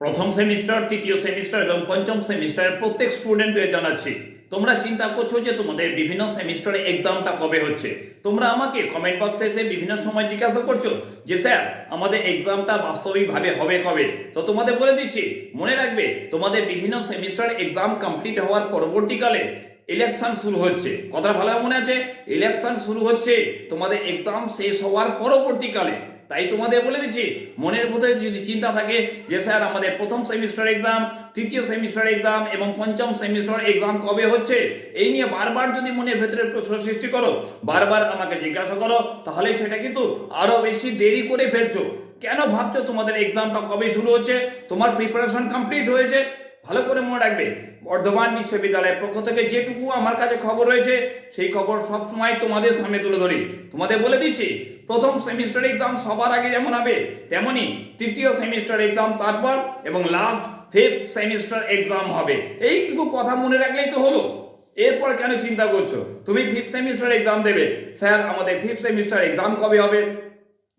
প্রথম সেমিস্টার, তৃতীয় সেমিস্টার এবং পঞ্চম সেমিস্টারের প্রত্যেক স্টুডেন্টকে জানাচ্ছি, তোমরা চিন্তা করছ যে তোমাদের বিভিন্ন সেমিস্টারে এক্সামটা কবে হচ্ছে? তোমরা আমাকে কমেন্ট বক্সে এসে বিভিন্ন সময় জিজ্ঞাসা করছ যে, স্যার, আমাদের এক্সামটা বাস্তবিকভাবে হবে কবে? তো তোমাদের বলে দিচ্ছি, মনে রাখবে, তোমাদের বিভিন্ন সেমিস্টার এক্সাম কমপ্লিট হওয়ার পরবর্তীকালে ইলেকশন শুরু হচ্ছে। কথা ভালো মনে আছে? ইলেকশন শুরু হচ্ছে, তোমাদের এক্সাম শেষ হওয়ার পরবর্তীকালে তাই তোমাদের বলে দিচ্ছি, মনের মধ্যে যদি চিন্তা থাকে যে স্যার আমাদের প্রথম সেমিস্টার এক্সাম তৃতীয় সেমিস্টার এক্সাম এবং পঞ্চম সেমিস্টার এক্সাম কবে হচ্ছে, এই নিয়ে বারবার যদি মনের ভেতরে প্রশ্ন সৃষ্টি করো, বারবার আমাকে জিজ্ঞাসা করো, তাহলে সেটা কিন্তু আরও বেশি দেরি করে ফেলছো। কেন ভাবছ তোমাদের এক্সামটা কবে শুরু হচ্ছে? তোমার প্রিপারেশন কমপ্লিট হয়েছে? ভালো করে মনে রাখবে, বর্ধমান বিশ্ববিদ্যালয়ের পক্ষ থেকে যেটুকু আমার কাছে খবর রয়েছে, সেই খবর সবসময় তোমাদের সামনে তুলে ধরি। তোমাদের বলে দিচ্ছি, প্রথম সেমিস্টার এক্সাম সবার আগে যেমন হবে, তেমনি তৃতীয় সেমিস্টার এক্সাম তারপর এবং লাস্ট ফিফথ সেমিস্টার এক্সাম হবে। এইটুকু কথা মনে রাখলেই তো হলো। এরপর কেন চিন্তা করছ? তুমি ফিফথ সেমিস্টার এক্সাম দেবে। স্যার, আমাদের ফিফথ সেমিস্টার এক্সাম কবে হবে?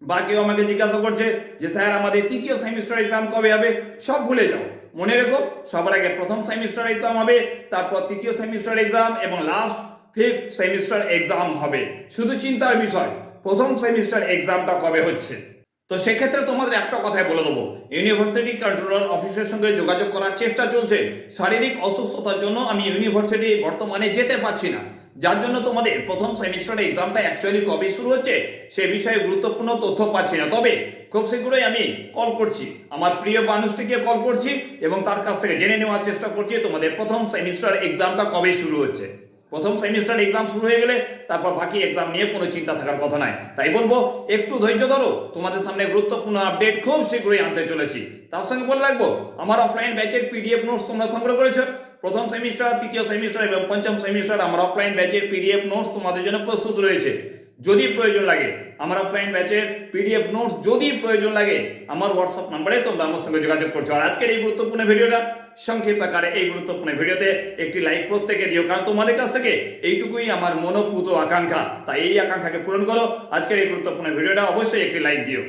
বা কেউ আমাকে জিজ্ঞাসা করছে যে, স্যার, আমাদের তৃতীয় সেমিস্টার এক্সাম কবে হবে? সব ভুলে যাও। মনে রেখো, সবার আগে প্রথম সেমিস্টার এক্সাম হবে, তারপর তৃতীয় সেমিস্টার এক্সাম এবং লাস্ট ফিফথ সেমিস্টার এক্সাম হবে। শুধু চিন্তার বিষয়, প্রথম সেমিস্টার এক্সামটা কবে হচ্ছে? তো সেক্ষেত্রে তোমাদের একটা কথাই বলে দেবো ইউনিভার্সিটি কন্ট্রোলার অফিসের সঙ্গে যোগাযোগ করার চেষ্টা চলছে, শারীরিক অসুস্থতার জন্য আমি ইউনিভার্সিটি বর্তমানে যেতে পারছি না। যার জন্য তোমাদের প্রথম সেমিস্টার এক্সামটা অ্যাকচুয়ালি কবে শুরু হচ্ছে, সে বিষয়ে গুরুত্বপূর্ণ তথ্য পাচ্ছি না। তবে খুব শীঘ্রই আমি কল করছি। আমার প্রিয় মানুষটিকে কল করছি এবং তার কাছ থেকে জেনে নেওয়ার চেষ্টা করছি তোমাদের প্রথম সেমিস্টার এক্সামটা কবে শুরু হচ্ছে। প্রথম সেমিস্টার এক্সাম শুরু হয়ে গেলে তারপর বাকি এক্সাম নিয়ে কোনো চিন্তা থাকার কথা নাই তাই বলব, একটু ধৈর্য ধরো, তোমাদের সামনে গুরুত্বপূর্ণ আপডেট খুব শীঘ্রই আনতে চলেছি। তার সঙ্গে বলে রাখব, আমার অফলাইন ব্যাচের পিডিএফ নোটস তোমরা সংগ্রহ করেছ। প্রথম সেমিস্টার, তৃতীয় সেমিস্টার এবং পঞ্চম সেমিস্টার আমার অফলাইন ব্যাচের পিডিএফ নোটস তোমাদের জন্য প্রস্তুত রয়েছে। যদি প্রয়োজন লাগে, আমার অফলাইন ব্যাচের পিডিএফ নোটস যদি প্রয়োজন লাগে, আমার হোয়াটসঅ্যাপ নাম্বারে তোমরা আমার সঙ্গে যোগাযোগ করছ। আর আজকের এই গুরুত্বপূর্ণ ভিডিওটা সংক্ষিপ্ত আকারে এই গুরুত্বপূর্ণ ভিডিওতে একটি লাইক প্রত্যেকে দিও, কারণ তোমাদের কাছ থেকে এইটুকুই আমার মনোপুত আকাঙ্ক্ষা। তাই এই আকাঙ্ক্ষাকে পূরণ করো। আজকের এই গুরুত্বপূর্ণ ভিডিওটা অবশ্যই একটি লাইক দিও।